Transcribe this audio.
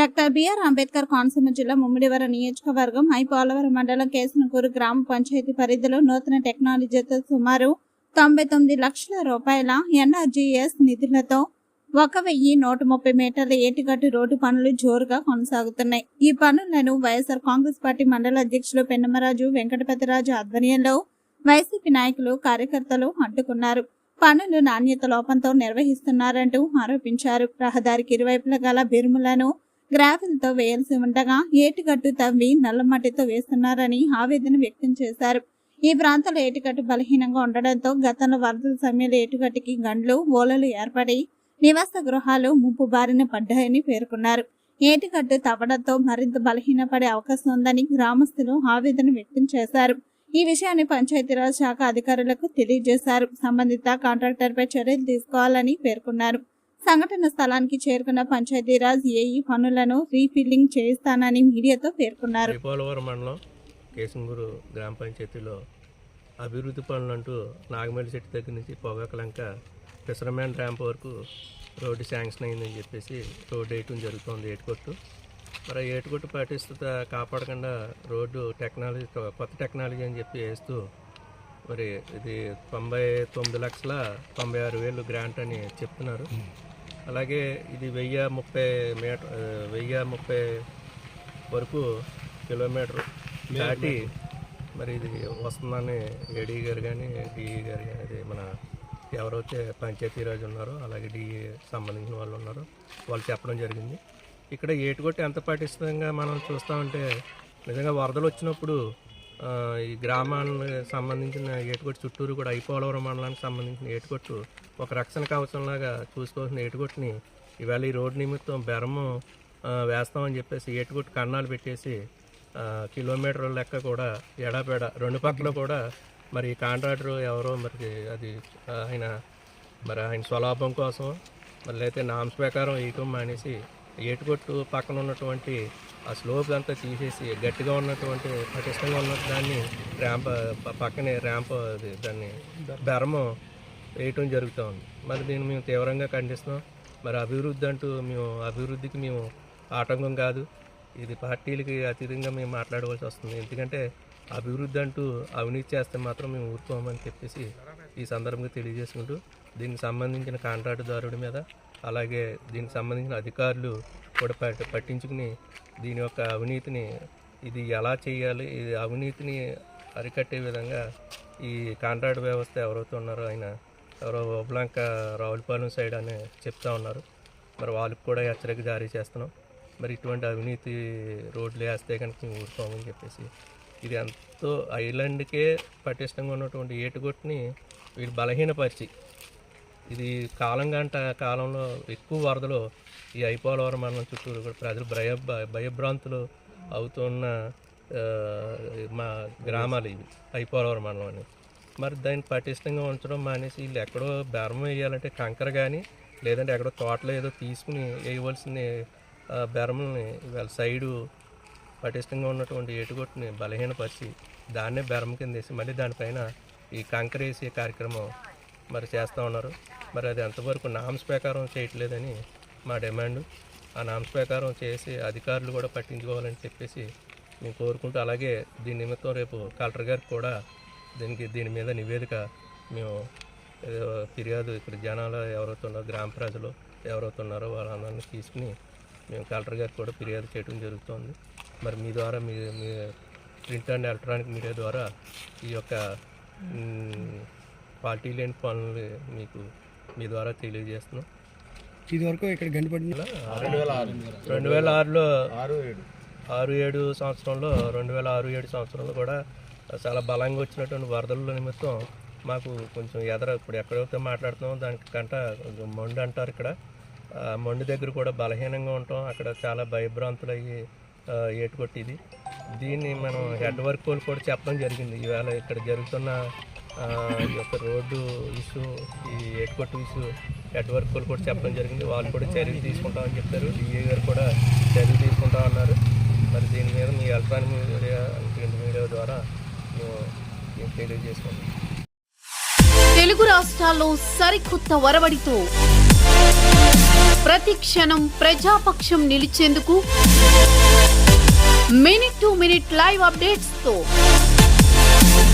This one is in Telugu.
డాక్టర్ బిఆర్ అంబేద్కర్ కోనసీమ జిల్లా ముమ్మిడివరం నియోజకవర్గం ఐ పోలవరం మండలం కేసునకూరు గ్రామ పంచాయతీ పరిధిలో నూతన టెక్నాలజీతో సుమారు తొంభై తొమ్మిది లక్షల రూపాయల ఎన్ఆర్జీఎస్ నిధులతో ఒక వెయ్యి నూట ముప్పై మీటర్ల ఏటిగట్టు రోడ్డు పనులు జోరుగా కొనసాగుతున్నాయి. ఈ పనులను వైఎస్ఆర్ కాంగ్రెస్ పార్టీ మండల అధ్యక్షులు పెన్నమరాజు వెంకటపతిరాజు ఆధ్వర్యంలో వైసీపీ నాయకులు కార్యకర్తలు అడ్డుకున్నారు. పనులు నాణ్యత లోపంతో నిర్వహిస్తున్నారంటూ ఆరోపించారు. రహదారికి ఇరువైపులా గల బిరుములను గ్రావెల్తో వేయాల్సి ఉండగా ఏటిగట్టు తవ్వి నల్లమట్టితో వేస్తున్నారని ఆవేదన వ్యక్తం చేశారు. ఈ ప్రాంతంలో ఏటిగట్టు బలహీనంగా ఉండడంతో గతంలో వరదల సమయంలో ఏటిగట్టుకి గండ్లు ఓలలు ఏర్పడి నివాస గృహాలు ముప్పు బారిన పడ్డాయని పేర్కొన్నారు. ఏటిగట్టు తవ్వడంతో మరింత బలహీనపడే అవకాశం ఉందని గ్రామస్తులు ఆవేదన వ్యక్తం చేశారు. ఈ విషయాన్ని పంచాయతీరాజ్ శాఖ అధికారులకు తెలియజేశారు. సంబంధిత కాంట్రాక్టర్పై చర్యలు తీసుకోవాలని పేర్కొన్నారు. సంఘటన స్థలానికి చేరుకున్న పంచాయతీరాజ్ ఏఈ పనులను రీఫిల్లింగ్ చేయిస్తానని మీడియాతో పేర్కొన్నారు. పోలవరం మండలం కేసింగూరు గ్రామ పంచాయతీలో అభివృద్ధి పనులు అంటూ నాగమల్లి చెట్టు దగ్గర నుంచి పొగాకలంక ఫిషర్మ్యాన్ ర్యాంప్ వరకు రోడ్డు శాంక్షన్ అయిందని చెప్పేసి రోడ్డు వేయటం జరుగుతుంది ఏటుకొట్టు. మరి ఏటుకొట్టు పాటిస్తుత కాపాడకుండా రోడ్డు టెక్నాలజీ కొత్త టెక్నాలజీ అని చెప్పి వేస్తూ మరి ఇది తొంభై తొమ్మిది లక్షల తొంభై ఆరు వేలు గ్రాంట్ అని చెప్తున్నారు. అలాగే ఇది వెయ్యి ముప్పై మీటర్ వెయ్యి ముప్పై వరకు కిలోమీటర్ దాటి మరి ఇది వస్తుందని ఏడీ గారు కానీ డిఈ గారు కానీ అది మన ఎవరైతే పంచాయతీరాజ్ ఉన్నారో అలాగే డిఈ సంబంధించిన వాళ్ళు ఉన్నారో వాళ్ళు చెప్పడం జరిగింది. ఇక్కడ ఏటుకొట్టి ఎంత పటిష్టంగా మనం చూస్తామంటే నిజంగా వరదలు వచ్చినప్పుడు ఈ గ్రామాలకు సంబంధించిన ఏటుకొట్టు చుట్టూరు కూడా ఐపోలవరం మండలానికి సంబంధించిన ఏటుకొట్టు ఒక రక్షణ కవచంలాగా చూసుకోవాల్సిన ఏటుకొట్టుని ఇవాళ ఈ రోడ్డు నిమిత్తం బెరము వేస్తామని చెప్పేసి ఏటుకొట్టు కన్నాలు పెట్టేసి కిలోమీటర్ లెక్క కూడా ఎడాపెడ రెండు పక్కల కూడా మరి కాంట్రాక్టర్ ఎవరో మరి అది ఆయన మరి ఆయన స్వలాభం కోసం మరి అయితే నామ్స్ ప్రకారం వేయటం మానేసి ఏటుకొట్టు పక్కన ఉన్నటువంటి ఆ స్లోప్ అంతా తీసేసి గట్టిగా ఉన్నటువంటి పటిష్టంగా ఉన్న దాన్ని ర్యాంప్ పక్కనే ర్యాంప్ అది దాన్ని బెరము వేయటం జరుగుతూ ఉంది. మరి దీన్ని మేము తీవ్రంగా ఖండిస్తున్నాం. మరి అభివృద్ధి అంటూ మేము అభివృద్ధికి మేము ఆటంకం కాదు. ఇది పార్టీలకి అతీతంగా మేము మాట్లాడవలసి వస్తుంది. ఎందుకంటే అభివృద్ధి అంటూ అవినీతి చేస్తే మాత్రం మేము ఊరుకోమని చెప్పేసి ఈ సందర్భంగా తెలియజేసుకుంటూ దీనికి సంబంధించిన కాంట్రాక్టుదారుడి మీద అలాగే దీనికి సంబంధించిన అధికారులు కూడా పట్- పట్టించుకుని దీని యొక్క అవినీతిని ఇది ఎలా చేయాలి ఇది అవినీతిని అరికట్టే విధంగా ఈ కాంట్రాక్ట్ వ్యవస్థ ఎవరైతే ఉన్నారో ఆయన ఎవరో ఒబ్లాంక రావులపాలెం సైడ్ అని చెప్తా ఉన్నారు. మరి వాళ్ళకి కూడా హెచ్చరిక జారీ చేస్తున్నాం. మరి ఇటువంటి అవినీతి రోడ్లు వేస్తే కనుక మేము ఊరుకోమని చెప్పేసి ఇది ఎంతో ఐలాండ్కే పటిష్టంగా ఉన్నటువంటి ఏటుగొట్టుని వీళ్ళు బలహీనపరిచి ఇది కాలం గంట కాలంలో ఎక్కువ వరదలు ఈ ఐపోలవరం మండలం చుట్టూరు కూడా ప్రజలు భయ భయభ్రాంతులు అవుతున్న మా గ్రామాలు ఇవి ఐపోలవరం మండలం అని. మరి దాన్ని పటిష్టంగా ఉంచడం మానేసి వీళ్ళు ఎక్కడో బెరం వేయాలంటే కంకర కానీ లేదంటే ఎక్కడో తోటలో ఏదో తీసుకుని వేయవలసిన బెరమల్ని వాళ్ళ సైడు పటిష్టంగా ఉన్నటువంటి ఏటుగొట్టుని బలహీనపరిచి దాన్నే బెరం కింద వేసి మళ్ళీ దానిపైన ఈ కంకర వేసే కార్యక్రమం మరి చేస్తూ ఉన్నారు. మరి అది ఎంతవరకు నామ్స్ ప్రకారం చేయట్లేదని మా డిమాండ్ ఆ నామ్స్ ప్రకారం చేసి అధికారులు కూడా పట్టించుకోవాలని చెప్పేసి మేము కోరుకుంటూ అలాగే దీని నిమిత్తం రేపు కలెక్టర్ గారికి కూడా దీనికి దీని మీద నివేదిక మేము ఏదో ఫిర్యాదు ఇక్కడ జనాలు ఎవరైతే ఉన్నారో గ్రామ ప్రజలు ఎవరైతే ఉన్నారో వాళ్ళందరినీ తీసుకుని మేము కలెక్టర్ గారికి కూడా ఫిర్యాదు చేయడం జరుగుతుంది. మరి మీ ద్వారా మీ మీ ప్రింట్ అండ్ ఎలక్ట్రానిక్ మీడియా ద్వారా ఈ యొక్క పార్టీ లేని పనులు మీకు మీ ద్వారా తెలియజేస్తున్నాం. ఇది వరకు ఇక్కడ గండిపడిన రెండు వేల ఆరులో ఆరు ఏడు. సంవత్సరంలో రెండు వేల ఆరు ఏడు సంవత్సరంలో కూడా చాలా బలంగా వచ్చినటువంటి వరదల నిమిత్తం మాకు కొంచెం ఎదర ఇప్పుడు ఎక్కడైతే మాట్లాడుతున్నామో దానికంట కొంచెం మొండి అంటారు ఇక్కడ. మొండి దగ్గర కూడా బలహీనంగా ఉంటాం. అక్కడ చాలా భయభ్రాంతులు అయ్యి ఏటుకొట్టిది. దీన్ని మనం హెడ్ వర్క్ కూడా చెప్పడం జరిగింది. ఈవేళ ఇక్కడ జరుగుతున్న ఈ యొక్క రోడ్డు ఇష్యూ ఈ ఎయిర్పోర్ట్ ఇష్యూ నెట్వర్క్ వాళ్ళు కూడా చెప్పడం జరిగింది. వాళ్ళు కూడా చర్యలు తీసుకుంటామని చెప్పారు. డిఏ గారు కూడా చర్యలు తీసుకుంటామన్నారు మరి దీని మీద మీ ఎలక్ట్రానిక్ మీడియా ప్రింట్ మీడియా ద్వారా మేము మేము తెలియజేసుకుంటాం. తెలుగు రాష్ట్రాల్లో సరికొత్త వరవడితో ప్రతి క్షణం ప్రజాపక్షం నిలిచేందుకు మినిట్ టు మినిట్ లైవ్ అప్డేట్స్తో